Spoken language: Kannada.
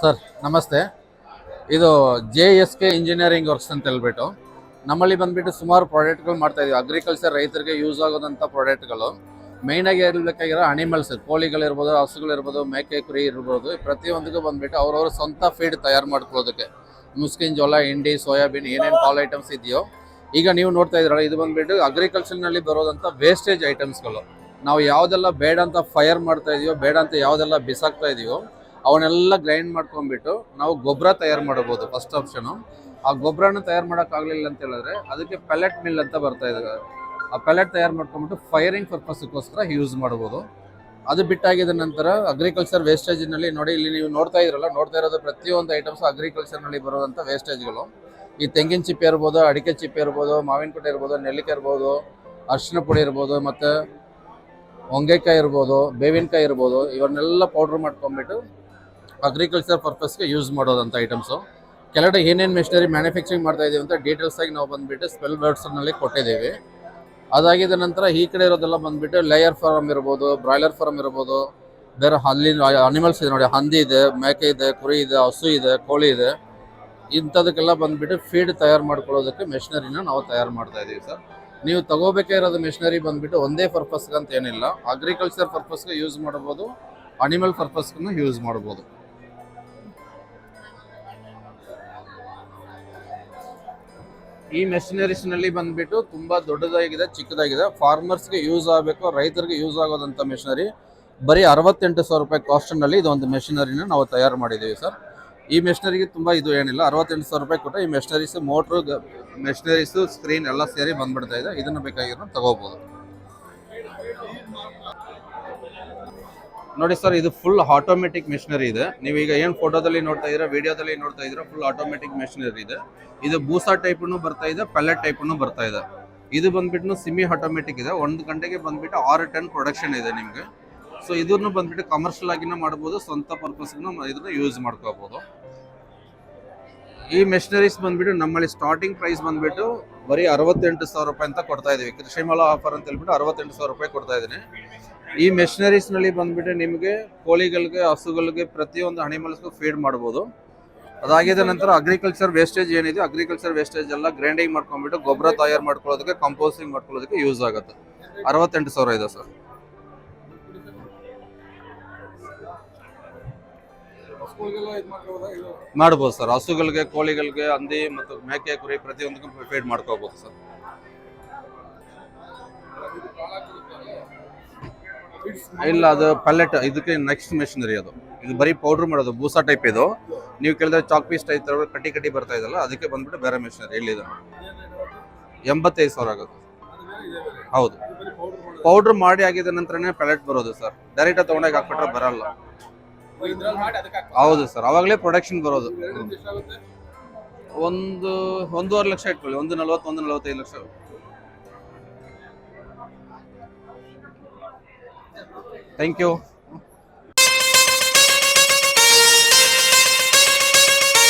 ಸರ್, ನಮಸ್ತೆ. ಇದು J S K engineering works ಅಂತ ಹೇಳ್ಬಿಟ್ಟು ನಮ್ಮಲ್ಲಿ ಬಂದ್ಬಿಟ್ಟು ಸುಮಾರು ಪ್ರಾಡಕ್ಟ್ಗಳು ಮಾಡ್ತಾ ಇದೀವಿ. ಅಗ್ರಿಕಲ್ಚರ್ ರೈತರಿಗೆ ಯೂಸ್ ಆಗೋದಂಥ ಪ್ರಾಡಕ್ಟ್ಗಳು ಮೇಯ್ನಾಗಿ ಇರಬೇಕಾಗಿರೋ ಅನಿಮಲ್ಸ್ ಕೋಳಿಗಳಿರ್ಬೋದು, ಹಸುಗಳಿರ್ಬೋದು, ಮೇಕೆ, ಕುರಿ ಇರ್ಬೋದು, ಪ್ರತಿಯೊಂದಕ್ಕೂ ಬಂದ್ಬಿಟ್ಟು ಅವ್ರವ್ರ ಸ್ವಂತ ಫೀಡ್ ತಯಾರು ಮಾಡ್ಕೊಳ್ಳೋದಕ್ಕೆ. ಮುಸ್ಕಿನ್ ಜೋಳ, ಹಿಂಡಿ, ಸೋಯಾಬೀನ್ ಏನೇನು ಕಾಲ್ ಐಟಮ್ಸ್ ಇದೆಯೋ, ಈಗ ನೀವು ನೋಡ್ತಾ ಇದ್ರಲ್ಲ ಇದು ಬಂದ್ಬಿಟ್ಟು ಅಗ್ರಿಕಲ್ಚರ್ನಲ್ಲಿ ಬರೋದಂಥ ವೇಸ್ಟೇಜ್ ಐಟಮ್ಸ್ಗಳು ನಾವು ಯಾವುದೆಲ್ಲ ಬೇಡ ಅಂತ ಫೈರ್ ಮಾಡ್ತಾ ಇದೀವೋ ಬೇಡ ಅಂತ ಯಾವುದೆಲ್ಲ ಬಿಸಾಕ್ತಾ ಇದೀವೋ ಅವನ್ನೆಲ್ಲ ಗ್ರೈಂಡ್ ಮಾಡ್ಕೊಂಡ್ಬಿಟ್ಟು ನಾವು ಗೊಬ್ಬರ ತಯಾರು ಮಾಡಬಹುದು ಫಸ್ಟ್ ಆಪ್ಷನು ಆ ಗೊಬ್ಬರನ ತಯಾರು ಮಾಡೋಕ್ಕಾಗಲಿಲ್ಲ ಅಂತ ಹೇಳಿದ್ರೆ ಅದಕ್ಕೆ ಪೆಲೆಟ್ ಮಿಲ್ ಅಂತ ಬರ್ತಾ ಇದೆ. ಆ ಪೆಲೆಟ್ ತಯಾರು ಮಾಡ್ಕೊಂಡ್ಬಿಟ್ಟು ಫೈರಿಂಗ್ ಪರ್ಪಸ್ಗೋಸ್ಕರ ಯೂಸ್ ಮಾಡ್ಬೋದು. ಅದು ಬಿಟ್ಟಾಗಿದ ನಂತರ ಅಗ್ರಿಕಲ್ಚರ್ ವೇಸ್ಟೇಜ್ನಲ್ಲಿ ನೋಡಿ, ಇಲ್ಲಿ ನೀವು ನೋಡ್ತಾ ಇದ್ರಲ್ಲ, ನೋಡ್ತಾ ಇರೋದು ಪ್ರತಿಯೊಂದು ಐಟಮ್ಸ್ ಅಗ್ರಿಕಲ್ಚರ್ನಲ್ಲಿ ಬರೋದಂಥ ವೇಸ್ಟೇಜ್ಗಳು ಈ ತೆಂಗಿನ ಚಿಪ್ಪೆ ಇರ್ಬೋದು, ಅಡಿಕೆ ಚಿಪ್ಪೆ ಇರ್ಬೋದು, ಮಾವಿನ ಕೊಟ್ಟೆ ಇರ್ಬೋದು, ನೆಲ್ಲಿಕಾಯಿ ಇರ್ಬೋದು, ಅರಿಶಿನ ಪುಡಿ ಇರ್ಬೋದು, ಮತ್ತು ಹೊಂಗೆಕಾಯಿ ಇರ್ಬೋದು, ಬೇವಿನಕಾಯಿ ಇರ್ಬೋದು, ಇವನ್ನೆಲ್ಲ ಪೌಡ್ರ್ ಮಾಡ್ಕೊಂಡ್ಬಿಟ್ಟು ಅಗ್ರಿಕಲ್ಚರ್ ಪರ್ಪಸ್ಗೆ ಯೂಸ್ ಮಾಡೋದಂಥ ಐಟಮ್ಸು ಕೆಳಗಡೆ ಏನೇನು ಮೆಷಿನರಿ ಮ್ಯಾನುಫ್ಯಾಕ್ಚರಿಂಗ್ ಮಾಡ್ತಾ ಇದ್ದೀವಿ ಅಂತ ಡೀಟೇಲ್ಸ್ ಆಗಿ ನಾವು ಬಂದುಬಿಟ್ಟು ಸ್ಪೆಲ್ ವರ್ಡ್ಸ್ನಲ್ಲಿ ಕೊಟ್ಟಿದ್ದೀವಿ. ಅದಾಗಿದ ನಂತರ ಈ ಕಡೆ ಇರೋದೆಲ್ಲ ಬಂದುಬಿಟ್ಟು ಲೇಯರ್ ಫಾರ್ಮ್ ಇರ್ಬೋದು ಬ್ರಾಯ್ಲರ್ ಫಾರ್ಮ್ ಇರ್ಬೋದು. ಬೇರೆ ಹಲ್ಲಿ ಅನಿಮಲ್ಸ್ ಇದೆ ನೋಡಿ, ಹಂದಿ ಇದೆ, ಮೇಕೆ ಇದೆ, ಕುರಿ ಇದೆ, ಹಸು ಇದೆ, ಕೋಳಿ ಇದೆ. ಇಂಥದಕ್ಕೆಲ್ಲ ಬಂದುಬಿಟ್ಟು ಫೀಡ್ ತಯಾರು ಮಾಡ್ಕೊಳ್ಳೋದಕ್ಕೆ ಮೆಷಿನರಿನ ನಾವು ತಯಾರು ಮಾಡ್ತಾ ಇದ್ದೀವಿ ಸರ್. ನೀವು ತಗೋಬೇಕಾಗಿರೋದು ಮೆಷಿನರಿ ಬಂದುಬಿಟ್ಟು ಒಂದೇ ಪರ್ಪಸ್ಗಂತ ಏನಿಲ್ಲ. ಅಗ್ರಿಕಲ್ಚರ್ ಪರ್ಪಸ್ಗೆ ಯೂಸ್ ಮಾಡ್ಬೋದು ಅನಿಮಲ್ ಪರ್ಪಸ್ಗೂ ಯೂಸ್ ಮಾಡ್ಬೋದು. ಈ ಮೆಷಿನರೀಸ್ನಲ್ಲಿ ಬಂದ್ಬಿಟ್ಟು ತುಂಬಾ ದೊಡ್ಡದಾಗಿದೆ, ಚಿಕ್ಕದಾಗಿದೆ. ಫಾರ್ಮರ್ಸ್ಗೆ ಯೂಸ್ ಆಗಬೇಕು, ರೈತರಿಗೆ ಯೂಸ್ ಆಗೋದಂತ ಮೆಷಿನರಿ ಬರೀ ಅರವತ್ತೆಂಟು ಸಾವಿರ ರೂಪಾಯಿ ಕಾಸ್ಟ್ನಲ್ಲಿ ಇದೊಂದು ಮೆಷಿನರಿನ ನಾವು ತಯಾರು ಮಾಡಿದೀವಿ ಸರ್. ಈ ಮೆಷಿನರಿಗೆ ತುಂಬಾ ಇದು ಏನಿಲ್ಲ, ಅರವತ್ತೆಂಟು ಸಾವಿರ ರೂಪಾಯಿ ಕೊಟ್ಟರೆ ಈ ಮೆಷಿನರೀಸ್ ಮೋಟ್ರು ಮೆಷಿನರೀಸ್ ಸ್ಕ್ರೀನ್ ಎಲ್ಲ ಸೇರಿ ಬಂದ್ಬಿಡ್ತಾ ಇದೆ. ಇದನ್ನ ಬೇಕಾಗಿರೋ ತಗೋಬಹುದು ನೋಡಿ ಸರ್, ಇದು ಫುಲ್ ಆಟೋಮೆಟಿಕ್ ಮೆಷಿನರಿ ಇದೆ. ನೀವು ಈಗ ಏನು ಫೋಟೋದಲ್ಲಿ ನೋಡ್ತಾ ಇದ್ದೀರಾ ವಿಡಿಯೋದಲ್ಲಿ ನೋಡ್ತಾ ಇದ್ದೀರಾ ಫುಲ್ ಆಟೋಮೆಟಿಕ್ ಮೆಷಿನರಿ ಇದೆ. ಇದು ಬೂಸಾ ಟೈಪ್ನು ಬರ್ತಾ ಇದೆ ಪೆಲೆಟ್ ಟೈಪ್ನು ಬರ್ತಾ ಇದೆ. ಇದು ಬಂದ್ಬಿಟ್ಟು ಸಿಮಿ ಆಟೋಮೆಟಿಕ್ ಇದೆ. ಒಂದು ಗಂಟೆಗೆ ಬಂದ್ಬಿಟ್ಟು ಆರು ಟನ್ ಪ್ರೊಡಕ್ಷನ್ ಇದೆ ನಿಮಗೆ. ಸೊ ಇದನ್ನು ಬಂದ್ಬಿಟ್ಟು ಕಮರ್ಷಿಯಲ್ ಆಗಿನ ಮಾಡ್ಬೋದು, ಸ್ವಂತ ಪರ್ಪಸ್ಗೂ ಇದನ್ನ ಯೂಸ್ ಮಾಡ್ಕೋಬಹುದು ಈ ಮೆಷಿನರೀಸ್ ಬಂದ್ಬಿಟ್ಟು ನಮ್ಮಲ್ಲಿ ಸ್ಟಾರ್ಟಿಂಗ್ ಪ್ರೈಸ್ ಬಂದ್ಬಿಟ್ಟು ಬರೀ ಅರವತ್ತೆಂಟು ಸಾವಿರ ರೂಪಾಯಿ ಅಂತ ಕೊಡ್ತಾ ಇದೀವಿ. ಕೃಷಿಮಾಲ ಆಫರ್ ಅಂತ ಹೇಳ್ಬಿಟ್ಟು ಅರವತ್ತೆಂಟು ಸಾವಿರ ರೂಪಾಯಿ ಕೊಡ್ತಾ ಇದ್ದೀನಿ ಈ ಮೆಷಿನರೀಸ್ನಲ್ಲಿ ಬಂದ್ಬಿಟ್ಟು ನಿಮಗೆ ಕೋಳಿಗಳಿಗೆ, ಹಸುಗಳಿಗೆ ಪ್ರತಿಯೊಂದು ಅನಿಮಲ್ಸ್ಗೂ ಫೀಡ್ ಮಾಡಬಹುದು ಅದಾಗಿದ ನಂತರ ಅಗ್ರಿಕಲ್ಚರ್ ವೇಸ್ಟೇಜ್ ಏನಿದೆ ಅಗ್ರಿಕಲ್ಚರ್ ವೇಸ್ಟೇಜ್ ಎಲ್ಲ ಗ್ರೈಂಡಿಂಗ್ ಮಾಡ್ಕೊಂಡ್ಬಿಟ್ಟು ಗೊಬ್ಬರ ತಯಾರು ಮಾಡ್ಕೊಳ್ಳೋದಕ್ಕೆ ಕಂಪೋಸ್ಟಿಂಗ್ ಮಾಡ್ಕೊಳ್ಳೋದಕ್ಕೆ ಯೂಸ್ ಆಗುತ್ತೆ. ಅರವತ್ತೆಂಟು ಸಾವಿರ ಇದೆ ಸರ್. ಮಾಡ್ಬೋದು ಸರ್. ಹಸುಗಳಿಗೆ, ಕೋಳಿಗಳಿಗೆ, ಹಂದಿ ಮತ್ತು ಮೇಕೆ, ಕುರಿ ಪ್ರತಿಯೊಂದಕ್ಕೂ ಫೀಡ್ ಮಾಡ್ಕೋಬಹುದು ಸರ್. ಇಲ್ಲ, ಅದು ಪಲ್ಲೆಟ್ ಇದಕ್ಕೆ ನೆಕ್ಸ್ಟ್ ಮೆಷಿನರಿ ಅದು. ಇದು ಬರೀ ಪೌಡರ್ ಮಾಡೋದು, ಬೂಸಾ ಟೈಪ್ ಇದು. ನೀವು ಕೇಳಿದ್ರೆ ಚಾಕ್ ಪೀಸ್ ಟೈಪ್ ಕಟ್ಟಿ ಕಟ್ಟಿ ಬರ್ತಾ ಇದಲ್ಲ ಅದಕ್ಕೆ ಬಂದ್ಬಿಟ್ಟು ಬೇರೆ ಮೆಷಿನರಿ ಎಲ್ಲಿದೆ? ಎಂಬತ್ತೈದು ಸಾವಿರ ಆಗುತ್ತೆ. ಹೌದು. ಪೌಡರ್ ಮಾಡಿ ಆಗಿದ ನಂತರನೇ ಪ್ಯಾಲೆಟ್ ಬರೋದು ಸರ್ ಡೈರೆಕ್ಟ್ ತಗೊಂಡಾಗ ಹಾಕ್ಬಿಟ್ರೆ ಬರಲ್ಲ. ಹೌದು ಸರ್ ಅವಾಗಲೇ ಪ್ರೊಡಕ್ಷನ್ ಬರೋದು. ಒಂದು, ಒಂದೂವರೆ ಲಕ್ಷ ಇಟ್ಕೊಳ್ಳಿ. ಒಂದು ನಲ್ವತ್ತು, ಒಂದು ನಲವತ್ತೈದು ಲಕ್ಷ. Thank you